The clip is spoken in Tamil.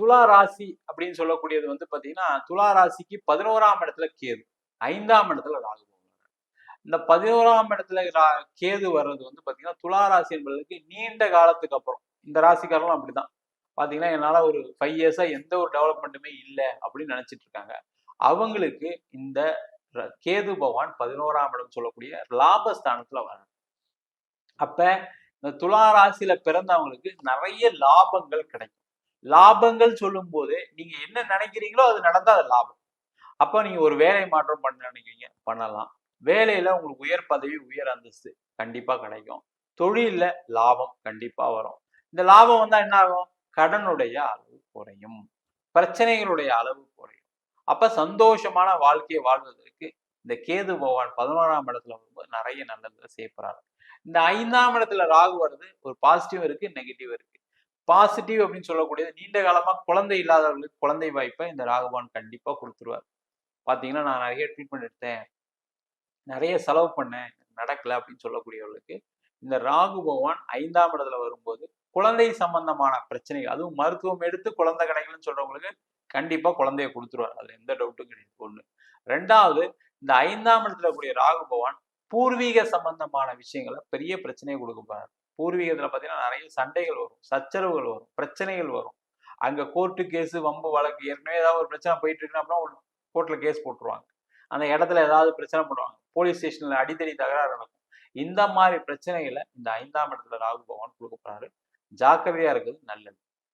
துலா ராசி அப்படின்னு சொல்லக்கூடியது வந்து பார்த்தீங்கன்னா துலா ராசிக்கு பதினோராம் இடத்துல கேது. ஐந்தாம் இடத்துல ராகு இந்த பதினோராம் இடத்துல ரா- கேது வர்றது வந்து பார்த்தீங்கன்னா துலா ராசி என்பதற்கு நீண்ட காலத்துக்கு அப்புறம். இந்த ராசிக்காரங்களும் அப்படிதான். பாத்தீங்கன்னா என்னால ஒரு ஃபைவ் இயர்ஸா எந்த ஒரு டெவலப்மெண்ட்டுமே இல்லை அப்படின்னு நினைச்சிட்டு இருக்காங்க. அவங்களுக்கு இந்த கேது பகவான் பதினோராம் இடம் சொல்லக்கூடிய லாபஸ்தானத்துல வராங்க. அப்ப இந்த துலா ராசியில பிறந்தவங்களுக்கு நிறைய லாபங்கள் கிடைக்கும். லாபங்கள் சொல்லும் போது நீங்க என்ன நினைக்கிறீங்களோ அது நடந்தா அது லாபம். அப்ப நீங்க ஒரு வேலை மாற்றம் பண்ண நினைக்கிறீங்க பண்ணலாம். வேலையில உங்களுக்கு உயர் பதவி உயர் அந்தஸ்து கண்டிப்பா கிடைக்கும். தொழில்ல லாபம் கண்டிப்பா வரும். இந்த லாபம் வந்தா என்ன ஆகும்? கடனுடைய அளவு குறையும். பிரச்சனைகளுடைய அளவு குறையும். அப்ப சந்தோஷமான வாழ்க்கையை வாழ்வதற்கு இந்த கேது பகவான் பதினோராம் இடத்துல வரும்போது நிறைய நல்லதுல சேர்ப்புறாரு இந்த ஐந்தாம் இடத்துல ராகு வருது ஒரு பாசிட்டிவ் இருக்கு நெகட்டிவ் இருக்கு. பாசிட்டிவ் அப்படின்னு சொல்லக்கூடியது நீண்ட காலமா குழந்தை இல்லாதவர்களுக்கு குழந்தை வாய்ப்பை இந்த ராகவான் கண்டிப்பா கொடுத்துருவார். பாத்தீங்கன்னா நான் நிறைய ட்ரீட்மெண்ட் எடுத்தேன். நிறைய செலவு பண்ணேன். நடக்கலை அப்படின்னு சொல்லக்கூடியவர்களுக்கு இந்த ராகு பகவான் ஐந்தாம் இடத்துல வரும்போது குழந்தை சம்பந்தமான பிரச்சனைகள் அதுவும் மருத்துவம் எடுத்து குழந்தை கிடைக்கலன்னு சொல்றவங்களுக்கு கண்டிப்பா குழந்தைய கொடுத்துருவார். அதுல எந்த டவுட்டும் கிடையாது ஒண்ணு. ரெண்டாவது இந்த ஐந்தாம் இடத்துல கூடிய ராகு பகவான் பூர்வீக சம்பந்தமான விஷயங்களை பெரிய பிரச்சனையை கொடுக்க போறாரு. பூர்வீகத்துல பாத்தீங்கன்னா நிறைய சண்டைகள் வரும் சச்சரவுகள் வரும் பிரச்சனைகள் வரும். அங்க கோர்ட்டு கேஸு வம்பு வழக்கு ஏற்கனவே ஏதாவது ஒரு பிரச்சனை போயிட்டு இருக்குன்னா அப்புறம் ஒரு கோர்ட்ல கேஸ் போட்டுருவாங்க. அந்த இடத்துல ஏதாவது பிரச்சனை பண்ணுவாங்க. போலீஸ் ஸ்டேஷன்ல அடித்தடி தகராறு நடக்கும். இந்த மாதிரி பிரச்சனைகளை இந்த ஐந்தாம் இடத்துல ராகு பகவான் கொடுக்க போறாரு. ஜாக்கிரதையா இருக்கிறது நல்லது.